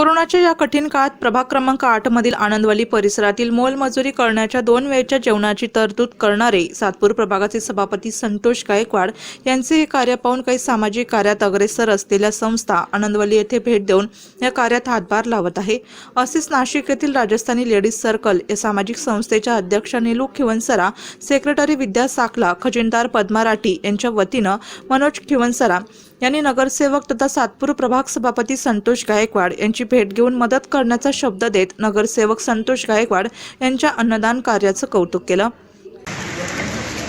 कोरोनाच्या या कठीण काळात प्रभाग क्रमांक आठ मधील आनंदवाली परिसरातील मोलमजुरी करण्याच्या दोन वेळच्या जेवणाची तरतूद करणारे सातपूर प्रभागाचे सभापती संतोष गायकवाड यांचे हे कार्य पाहून काही सामाजिक कार्यात अग्रेसर असलेल्या संस्था आनंदवाली येथे भेट देऊन या कार्यात हातभार लावत आहे. असेच नाशिक येथील राजस्थानी लेडीज सर्कल या सामाजिक संस्थेच्या अध्यक्ष नीलू खिवनसरा सेक्रेटरी विद्या साखला खजिनदार पद्मा राठी यांच्या वतीनं मनोज खिवनसरा यांनी नगरसेवक तथा सातपूर प्रभाग सभापती संतोष गायकवाड यांची भेट घेऊन मदत करण्याचा शब्द देत नगरसेवक संतोष गायकवाड यांच्या अन्नदान कार्याचं कौतुक केलं.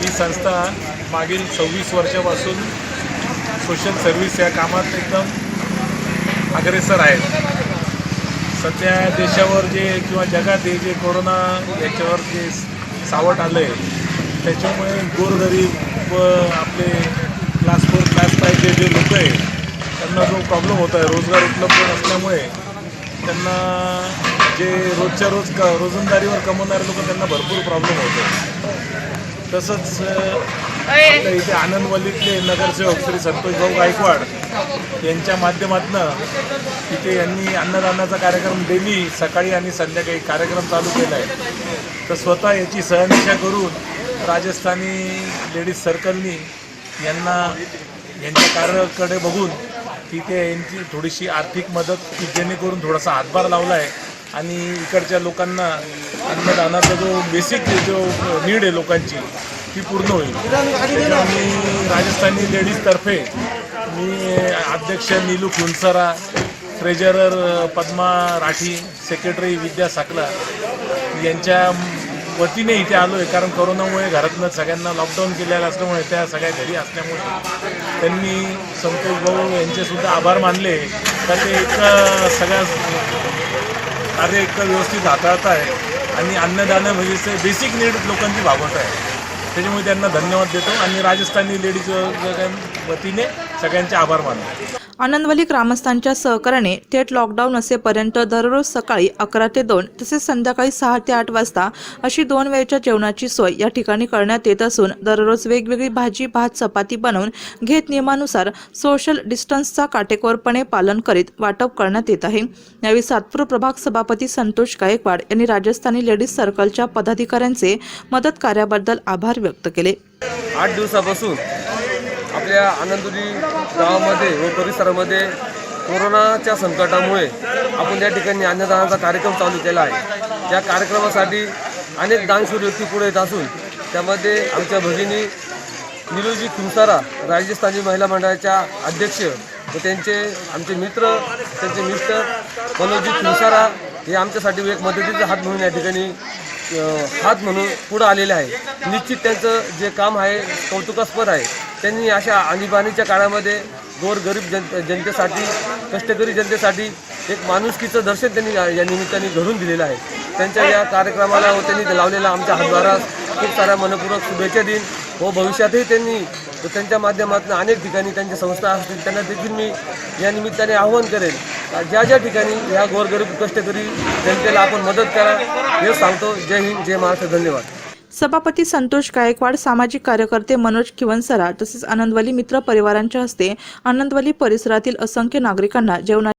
ही संस्था मागील सव्वीस वर्षापासून सोशल सर्व्हिस या कामात एकदम अग्रेसर आहेत सध्या देशावर जे किंवा जगात हे जे कोरोना याच्यावर जे सावट आलं आहे त्याच्यामुळे गोरगरीब व आपले क्लास फोर क्लास फायचे जे लोक आहे त्यांना जो प्रॉब्लेम होत आहे रोजगार उपलब्ध नसल्यामुळे त्यांना जे रोजच्या रोज क रोजंदारीवर कमवणारे लोक त्यांना भरपूर प्रॉब्लेम होतो. तसंच आपल्या इथे आनंदवलीतले नगरसेवक श्री संतोष भाऊ गायकवाड यांच्या माध्यमातून इथे यांनी अन्नदानाचा कार्यक्रम डेली सकाळी आणि संध्याकाळी कार्यक्रम चालू केला आहे. तर स्वतः याची सहनिशा करून राजस्थानी लेडीज सर्कलनी यांना यांच्या कार्याकडे बघून तिथे यांची थोडीशी आर्थिक मदत की जेणेकरून थोडासा हातभार लावला आहे आणि इकडच्या लोकांना अन्नदानाचा जो बेसिक जो नीड आहे लोकांची ती पूर्ण होईल. मी राजस्थानी लेडीजतर्फे मी अध्यक्ष नीलू खुनसरा ट्रेजरर पद्मा राठी सेक्रेटरी विद्या साकला यांच्या वतीने इथे आलो आहे कारण कोरोनामुळे घरातनं सगळ्यांना लॉकडाऊन केलेलं असल्यामुळे त्या सगळ्या घरी असल्यामुळे त्यांनी संतोष भाऊ यांचेसुद्धा आभार मानले. तर ते एक सगळ्या कार्य एक व्यवस्थित हाताळत आहे आणि अन्नदान म्हणजे बेसिक नीड लोकांची भागवत आहे. त्याच्यामुळे त्यांना धन्यवाद देतो. आणि राजस्थानी लेडीज वतीने सगळ्यांचे आभार मानतो. आनंदवली ग्रामस्थांच्या सहकार्याने थेट लॉकडाऊन असेपर्यंत दररोज सकाळी अकरा ते दोन तसेच संध्याकाळी सहा ते आठ वाजता अशी दोन वेळच्या जेवणाची सोय या ठिकाणी करण्यात येत असून दररोज वेगवेगळी भाजी भात चपाती बनवून घेत नियमानुसार सोशल डिस्टन्सचा काटेकोरपणे पालन करीत वाटप करण्यात येत आहे. यावेळी सातपूर प्रभाग सभापती संतोष गायकवाड यांनी राजस्थानी लेडीज सर्कलच्या पदाधिकाऱ्यांचे मदत कार्याबद्दल आभार व्यक्त केले. आठ दिवसापासून आपल्या आनंदुरी गावामध्ये व परिसरामध्ये कोरोनाच्या संकटामुळे आपण त्या ठिकाणी अन्नदानाचा कार्यक्रम चालू केला आहे त्या कार्यक्रमासाठी अनेक दानशूर व्यक्ती पुढे येत असून त्यामध्ये आमच्या भगिनी निलूजी खुमसारा राजस्थानी महिला मंडळाच्या अध्यक्ष व त्यांचे आमचे मित्र त्यांचे मिस्टर मनोजी खुमसारा हे आमच्यासाठी एक मदतीचा हात म्हणून या ठिकाणी हात म्हणून पुढं आलेले आहे. निश्चित त्यांचं जे काम आहे कौतुकास्पद आहे. त्यांनी अशा आणीबाणीच्या काळामध्ये गोरगरीब जन जनतेसाठी कष्टकरी जनतेसाठी एक माणुसकीचं दर्शन त्यांनी या निमित्ताने घडून दिलेलं आहे. त्यांच्या या कार्यक्रमाला व त्यांनी लावलेला आमच्या हातभारास खूप साऱ्या मनपूर्वक शुभेच्छा देईन व भविष्यातही त्यांनी त्यांच्या माध्यमातून अनेक ठिकाणी त्यांच्या संस्था असतील त्यांना देखील मी या निमित्ताने आवाहन करेन. ज्या ज्या ठिकाणी ह्या गोरगरीब कष्टकरी जनतेला आपण मदत करा हे सांगतो. जय हिंद जय महाराष्ट्र धन्यवाद. सभापती संतोष गायकवाड सामाजिक कार्यकर्ते मनोज किवनसरा तसेच आनंदवली मित्र परिवारांच्या हस्ते आनंदवली परिसरातील असंख्य नागरिकांना जेवणा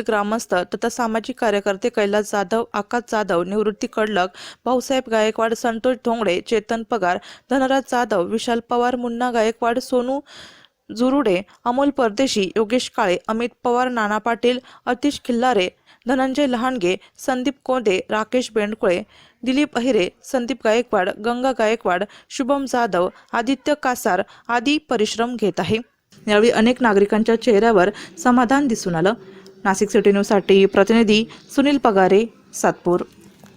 ग्रामस्थ तथा सामाजिक कार्यकर्ते कैलास जाधव आकाश जाधव निवृत्ती कडलक भाऊसाहेब गायकवाड संतोष धोंगडे चेतन पगार धनराज जाधव विशाल पवार मुन्ना गायकवाड सोनू जुरुडे अमोल परदेशी योगेश काळे अमित पवार नाना पाटील अतिश खिल्लारे धनंजय लहानगे संदीप कोंदे राकेश बेंडकुळे दिलीप अहिरे संदीप गायकवाड गंगा गायकवाड शुभम जाधव आदित्य कासार आदी परिश्रम घेत आहे. यावेळी अनेक नागरिकांच्या चेहऱ्यावर समाधान दिसून आलं. नाशिक सिटी न्यूजसाठी प्रतिनिधी सुनील पगारे सातपूर.